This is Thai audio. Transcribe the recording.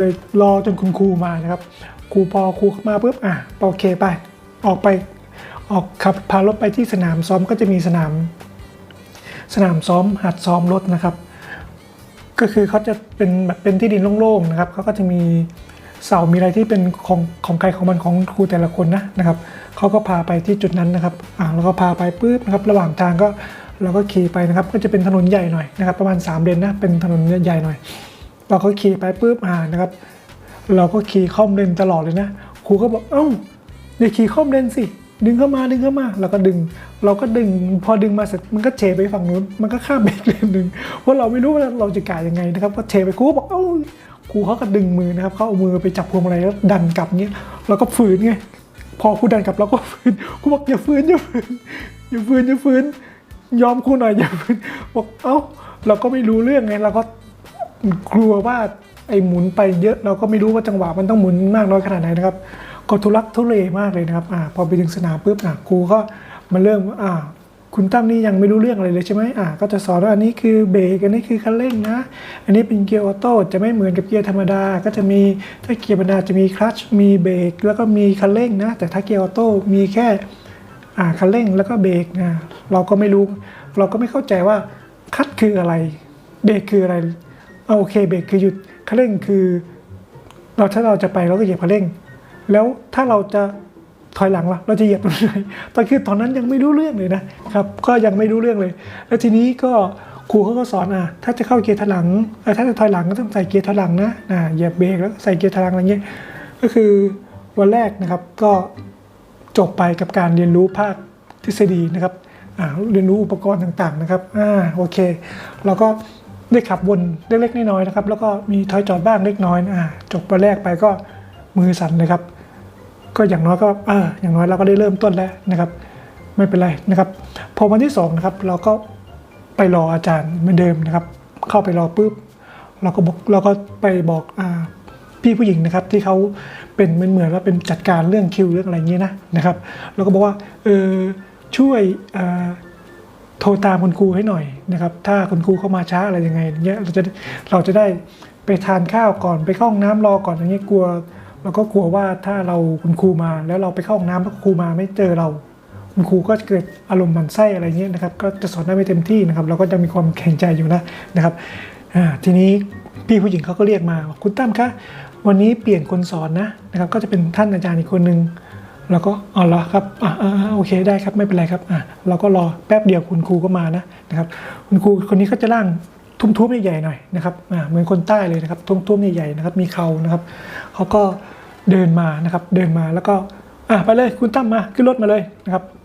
เลยรอจนคุณครูมานะครับครูพอครูมาปุ๊บอะโอเคไป ออกไปออกขับพารถไปที่สนามซ้อมก็จะมีสนาม สนามซ้อมหัดซ้อมรถนะครับ ก็คือเขาจะเป็นแบบเป็นที่ดินโล่งๆนะครับเขาก็จะมีเสามีอะไรที่เป็นของของใครของมันของครูแต่ละคนนะนะครับเขาก็พาไปที่จุดนั้นนะครับอ่าแล้วก็พาไปปุ๊บนะครับ ระหว่างทางก็เราก็ขี่ไปนะครับ ก็จะเป็นถนนใหญ่หน่อยนะครับ ประมาณ3เลนนะเป็นถนนใหญ่หน่อย เราก็ขี่ไปปุ๊บอ่านะครับ เราก็ขี่ข้อมเลนตลอดเลยนะครูก็บอกเอ้าอย่าขี่ข้อมเลนสิดึงเข้ามาดึงเข้ามาเราก็ดึง เราก็ดึงพอดึงมาเสร็จมันก็เทไปฝั่งนู้น มันก็ข้ามไปอีกเลนหนึ่งเพราะเราไม่รู้ว่าเราจะกายยังไงนะครับก็เทไปครูบอกเอ้าครูเขาก็ดึงมือนะครับเขาเอามือไปจับพวงมาลัยแล้วดันกลับเงี้ยเราก็ฝืนไงพอครูดันกลับเราก็ฝืนครูบอกอย่าฝืนอย่าฝืนอย่าฝืนอย่าฝืนยอมครูหน่อยอย่าฝืนบอกเอ้าเราก็ไม่รู้เรื่องไงเราก็ กลัวว่าไอ้หมุนไปเยอะเราก็ไม่รู้ว่าจังหวะมันต้องหมุนมากน้อยขนาดไหนนะครับ ก็ทุลักทุเลมากเลยนะครับอ่าพอไปถึงสนามปุ๊บอะครูก็มาเริ่มอ่าคุณตั้มนี่ยังไม่รู้เรื่องอะไรเลยใช่ไหมอ่าก็จะสอนว่าอันนี้คือเบรกอันนี้คือคันเร่งนะ อันนี้เป็นเกียร์ออโต้จะไม่เหมือนกับเกียร์ธรรมดา ก็จะมีถ้าเกียร์ธรรมดาจะมีคลัตช์มีเบรกแล้วก็มีคันเร่งนะ แต่ถ้าเกียร์ออโต้มีแค่อ่าคันเร่งแล้วก็เบรกนะเราก็ไม่รู้ เราก็ไม่เข้าใจว่าคัดคืออะไรเบรกคืออะไร เอาโอเคเบรกคือหยุดคันเร่งคือ เราถ้าเราจะไปเราก็เหยียบคันเร่ง แล้วถ้าเราจะถอยหลังล่ะเราจะเหยียบตรงไหนตอนคือตอนนั้นยังไม่รู้เรื่องเลยนะครับ ก็ยังไม่รู้เรื่องเลย แล้วทีนี้ก็ครูเขาก็สอนอะถ้าจะเข้าเกียร์ถอยหลังถ้าจะถอยหลังก็ต้องใส่เกียร์ถอยหลังนะอ่าเหยียบเบรกแล้วใส่เกียร์ถอยหลังอะไรเงี้ยก็คือวันแรกนะครับก็จบไปกับการเรียนรู้ภาคทฤษฎีนะครับเรียนรู้อุปกรณ์ต่างๆนะครับอ่าโอเค เราก็ ได้ขับวนเล็กๆน้อยๆนะครับ แล้วก็มีถอยจอดบ้างเล็กน้อยนะอ่าจบวันแรกไปก็มือสั่นเลยครับ ก็อย่างน้อยก็เอออย่างน้อยเราก็ได้เริ่มต้นแล้วนะครับ ไม่เป็นไรนะครับ พอวันที่สองนะครับเราก็ไปรออาจารย์เหมือนเดิมนะครับ เข้าไปรอปุ๊บเราก็บอกเราก็ไปบอกอ่าพี่ผู้หญิงนะครับที่เขาเป็นเหมือนเหมือนว่าเป็นจัดการเรื่องคิวเรื่องอะไรอย่างเงี้ยนะนะครับ เราก็บอกว่าเออช่วยอ่า โทรตามคุณครูให้หน่อยนะครับ ถ้าคุณครูเข้ามาช้าอะไรยังไงเงี้ยเราจะเราจะได้ไปทานข้าวก่อนไปเข้าห้องน้ำรอก่อนอย่างเงี้ยกลัวเราก็กลัวว่าถ้าเราคุณครูมา แล้วเราไปเข้าห้องน้ำแล้วครูมาไม่เจอเรา คุณครูก็จะเกิดอารมณ์หมันไส้อะไรเงี้ยนะครับ ก็จะสอนได้ไม่เต็มที่นะครับ เราก็จะมีความแข็งใจอยู่นะนะครับอ่าทีนี้พี่ผู้หญิงเขาก็เรียกมาว่าคุณตั้มคะวันนี้เปลี่ยนคนสอนนะนะครับ ก็จะเป็นท่านอาจารย์อีกคนนึง เราก็อ๋อเหรอครับอ่าอ่าโอเคได้ครับไม่เป็นไรครับอ่าเราก็รอแป๊บเดียวคุณครูก็มานะนะครับ คุณครูคนนี้ก็จะร่างทุ่มๆใหญ่ๆหน่อยนะครับอ่าเหมือนคนใต้เลยนะครับทุ่มๆใหญ่ๆนะครับ มีเขานะครับเขาก็เดินมานะครับ เดินมาแล้วก็อ่าไปเลยคุณตั้มมาขึ้นรถมาเลยนะครับ